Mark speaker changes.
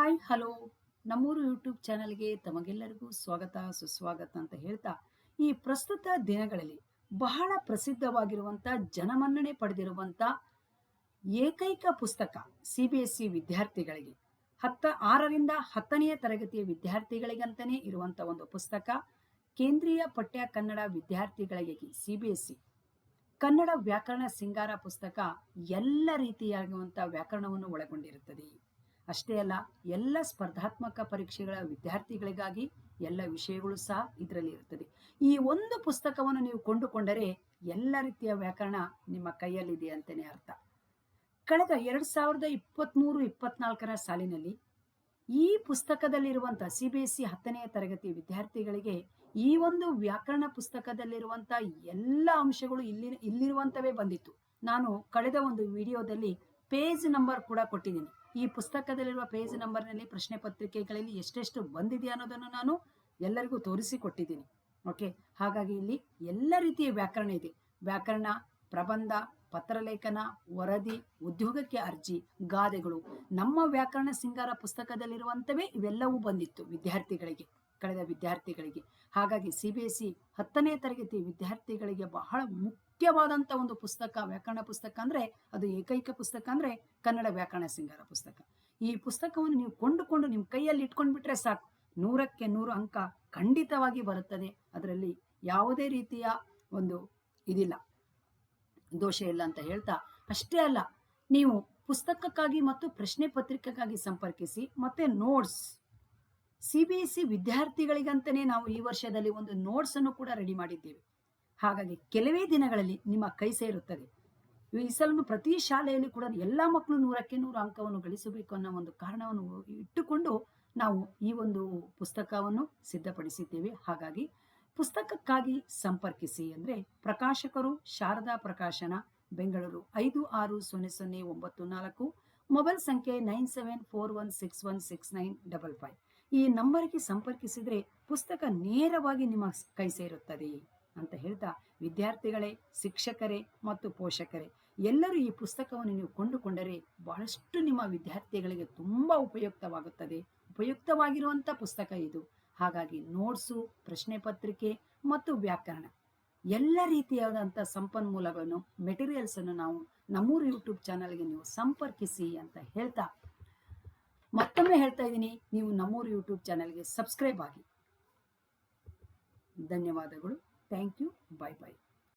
Speaker 1: Hi, hello. ನಮ್ಮೂರು YouTube ಚಾನಲ್ಗೆ ತಮಗೆಲ್ಲರಿಗೂ ಸ್ವಾಗತ, ಸುಸ್ವಾಗತ ಅಂತ ಹೇಳ್ತಾ, ಈ ಪ್ರಸ್ತುತ ದಿನಗಳಲ್ಲಿ ಬಹಳ ಪ್ರಸಿದ್ಧವಾಗಿರುವಂಥ ಜನಮನ್ನಣೆ ಪಡೆದಿರುವಂಥ ಏಕೈಕ ಪುಸ್ತಕ ಸಿ ಬಿ ಎಸ್ ಸಿ ವಿದ್ಯಾರ್ಥಿಗಳಿಗೆ, ಹತ್ತ ಆರರಿಂದ ಹತ್ತನೆಯ ತರಗತಿಯ ವಿದ್ಯಾರ್ಥಿಗಳಿಗಂತಲೇ ಇರುವಂಥ ಒಂದು ಪುಸ್ತಕ ಕೇಂದ್ರೀಯ ಪಠ್ಯ ಕನ್ನಡ ವಿದ್ಯಾರ್ಥಿಗಳಿಗೆ C B S C Kannada ವ್ಯಾಕರಣ ಸಿಂಗಾರ ಪುಸ್ತಕ ಎಲ್ಲ ರೀತಿಯಾಗುವಂಥ ವ್ಯಾಕರಣವನ್ನು ಒಳಗೊಂಡಿರುತ್ತದೆ. ಅಷ್ಟೇ ಅಲ್ಲ, ಎಲ್ಲ ಸ್ಪರ್ಧಾತ್ಮಕ ಪರೀಕ್ಷೆಗಳ ವಿದ್ಯಾರ್ಥಿಗಳಿಗಾಗಿ ಎಲ್ಲ ವಿಷಯಗಳು ಸಹ ಇದರಲ್ಲಿ ಇರುತ್ತದೆ. ಈ ಒಂದು ಪುಸ್ತಕವನ್ನು ನೀವು ಕೊಂಡುಕೊಂಡರೆ ಎಲ್ಲ ರೀತಿಯ ವ್ಯಾಕರಣ ನಿಮ್ಮ ಕೈಯಲ್ಲಿದೆ ಅಂತಲೇ ಅರ್ಥ. ಕಳೆದ ಎರಡು ಸಾವಿರದ ಇಪ್ಪತ್ತ್ಮೂರು ಇಪ್ಪತ್ನಾಲ್ಕರ ಸಾಲಿನಲ್ಲಿ ಈ ಪುಸ್ತಕದಲ್ಲಿರುವಂಥ ಸಿ ಬಿ ಎಸ್ ಸಿ ಹತ್ತನೆಯ ತರಗತಿ ವಿದ್ಯಾರ್ಥಿಗಳಿಗೆ ಈ ಒಂದು ವ್ಯಾಕರಣ ಪುಸ್ತಕದಲ್ಲಿರುವಂಥ ಎಲ್ಲ ಅಂಶಗಳು ಇಲ್ಲಿ ಇಲ್ಲಿರುವಂಥವೇ ಬಂದಿತ್ತು. ನಾನು ಕಳೆದ ಒಂದು ವಿಡಿಯೋದಲ್ಲಿ ಪೇಜ್ ನಂಬರ್ ಕೂಡ ಕೊಟ್ಟಿದ್ದೀನಿ. ಈ ಪುಸ್ತಕದಲ್ಲಿರುವ ಪೇಜ್ ನಂಬರ್ನಲ್ಲಿ ಪ್ರಶ್ನೆ ಪತ್ರಿಕೆಗಳಲ್ಲಿ ಎಷ್ಟೆಷ್ಟು ಬಂದಿದೆ ಅನ್ನೋದನ್ನು ನಾನು ಎಲ್ಲರಿಗೂ ತೋರಿಸಿಕೊಟ್ಟಿದ್ದೀನಿ. ಓಕೆ ಹಾಗಾಗಿ ಇಲ್ಲಿ ಎಲ್ಲ ರೀತಿಯ ವ್ಯಾಕರಣ ಇದೆ. ವ್ಯಾಕರಣ, ಪ್ರಬಂಧ, ಪತ್ರಲೇಖನ, ವರದಿ, ಉದ್ಯೋಗಕ್ಕೆ ಅರ್ಜಿ, ಗಾದೆಗಳು. ನಮ್ಮ ವ್ಯಾಕರಣ ಸಿಂಗಾರ ಪುಸ್ತಕದಲ್ಲಿರುವಂಥವೇ ಇವೆಲ್ಲವೂ ಬಂದಿತ್ತು ವಿದ್ಯಾರ್ಥಿಗಳಿಗೆ, ಕಳೆದ ವಿದ್ಯಾರ್ಥಿಗಳಿಗೆ. ಹಾಗಾಗಿ ಸಿ ಬಿ ಎಸ್ ಸಿ ಹತ್ತನೇ ತರಗತಿ ವಿದ್ಯಾರ್ಥಿಗಳಿಗೆ ಬಹಳ ಮುಖ್ಯವಾದಂಥ ಒಂದು ಪುಸ್ತಕ, ವ್ಯಾಕರಣ ಪುಸ್ತಕ ಅಂದರೆ ಅದು ಏಕೈಕ ಪುಸ್ತಕ ಅಂದರೆ ಕನ್ನಡ ವ್ಯಾಕರಣ ಸಿಂಗಾರ ಪುಸ್ತಕ. ಈ ಪುಸ್ತಕವನ್ನು ನೀವು ಕೊಂಡುಕೊಂಡು ನಿಮ್ಮ ಕೈಯಲ್ಲಿ ಇಟ್ಕೊಂಡ್ಬಿಟ್ರೆ ಸಾಕು. ನೂರಕ್ಕೆ ನೂರು ಅಂಕ ಖಂಡಿತವಾಗಿ ಬರುತ್ತದೆ. ಅದರಲ್ಲಿ ಯಾವುದೇ ರೀತಿಯ ಒಂದು ಇದಿಲ್ಲ. ದೋಷ ಇಲ್ಲ ಅಂತ ಹೇಳ್ತಾ ಅಷ್ಟೇ ಅಲ್ಲ, ನೀವು ಪುಸ್ತಕಕ್ಕಾಗಿ ಮತ್ತು ಪ್ರಶ್ನೆ ಪತ್ರಿಕೆಗಾಗಿ ಸಂಪರ್ಕಿಸಿ ಮತ್ತೆ notes C B S C ವಿದ್ಯಾರ್ಥಿಗಳಿಗಂತಲೇ ನಾವು ಈ ವರ್ಷದಲ್ಲಿ ಒಂದು ನೋಟ್ಸ್ ಅನ್ನು ಕೂಡ ರೆಡಿ ಮಾಡಿದ್ದೇವೆ. ಹಾಗಾಗಿ ಕೆಲವೇ ದಿನಗಳಲ್ಲಿ ನಿಮ್ಮ ಕೈ ಸೇರುತ್ತದೆ. ಈ ಸಲನು ಪ್ರತಿ ಶಾಲೆಯಲ್ಲಿ ಕೂಡ ಎಲ್ಲ ಮಕ್ಕಳು ನೂರಕ್ಕೆ ನೂರು ಅಂಕವನ್ನು ಗಳಿಸಬೇಕು ಅನ್ನೋ ಒಂದು ಕಾರಣವನ್ನು ಇಟ್ಟುಕೊಂಡು ನಾವು ಈ ಒಂದು ಪುಸ್ತಕವನ್ನು ಸಿದ್ಧಪಡಿಸಿದ್ದೇವೆ. ಹಾಗಾಗಿ ಪುಸ್ತಕಕ್ಕಾಗಿ ಸಂಪರ್ಕಿಸಿ ಅಂದರೆ ಪ್ರಕಾಶಕರು ಶಾರದಾ ಪ್ರಕಾಶನ, ಬೆಂಗಳೂರು ಐದು ಆರು ಸೊನ್ನೆ ಸೊನ್ನೆ ಒಂಬತ್ತು ನಾಲ್ಕು, ಮೊಬೈಲ್ ಸಂಖ್ಯೆ nine seven four one six one six nine double five. ಈ ನಂಬರ್ಗೆ ಸಂಪರ್ಕಿಸಿದರೆ ಪುಸ್ತಕ ನೇರವಾಗಿ ನಿಮ್ಮ ಕೈ ಸೇರುತ್ತದೆ. ಅಂತ ಹೇಳ್ತಾ ವಿದ್ಯಾರ್ಥಿಗಳೇ, ಶಿಕ್ಷಕರೇ ಮತ್ತು ಪೋಷಕರೇ, ಎಲ್ಲರೂ ಈ ಪುಸ್ತಕವನ್ನು ನೀವು ಕೊಂಡುಕೊಂಡರೆ ಬಹಳಷ್ಟು ನಿಮ್ಮ ವಿದ್ಯಾರ್ಥಿಗಳಿಗೆ ತುಂಬ ಉಪಯುಕ್ತವಾಗುತ್ತದೆ. ಉಪಯುಕ್ತವಾಗಿರುವಂಥ ಪುಸ್ತಕ ಇದು. ಹಾಗಾಗಿ ನೋಟ್ಸು, ಪ್ರಶ್ನೆ ಪತ್ರಿಕೆ ಮತ್ತು ವ್ಯಾಕರಣ, ಎಲ್ಲ ರೀತಿಯಾದಂಥ ಸಂಪನ್ಮೂಲಗಳನ್ನು ಮೆಟೀರಿಯಲ್ಸನ್ನು ನಾವು ನಮ್ಮೂರು ಯೂಟ್ಯೂಬ್ ಚಾನಲ್ಗೆ ನೀವು ಸಂಪರ್ಕಿಸಿ ಅಂತ ಹೇಳ್ತಾ ಮತ್ತೊಮ್ಮೆ ಹೇಳ್ತಾ ಇದ್ದೀನಿ, ನೀವು ನಮ್ಮೂರು ಯೂಟ್ಯೂಬ್ ಚಾನಲ್ಗೆ ಸಬ್ಸ್ಕ್ರೈಬ್ ಆಗಿ. ಧನ್ಯವಾದಗಳು. Thank you. Bye bye.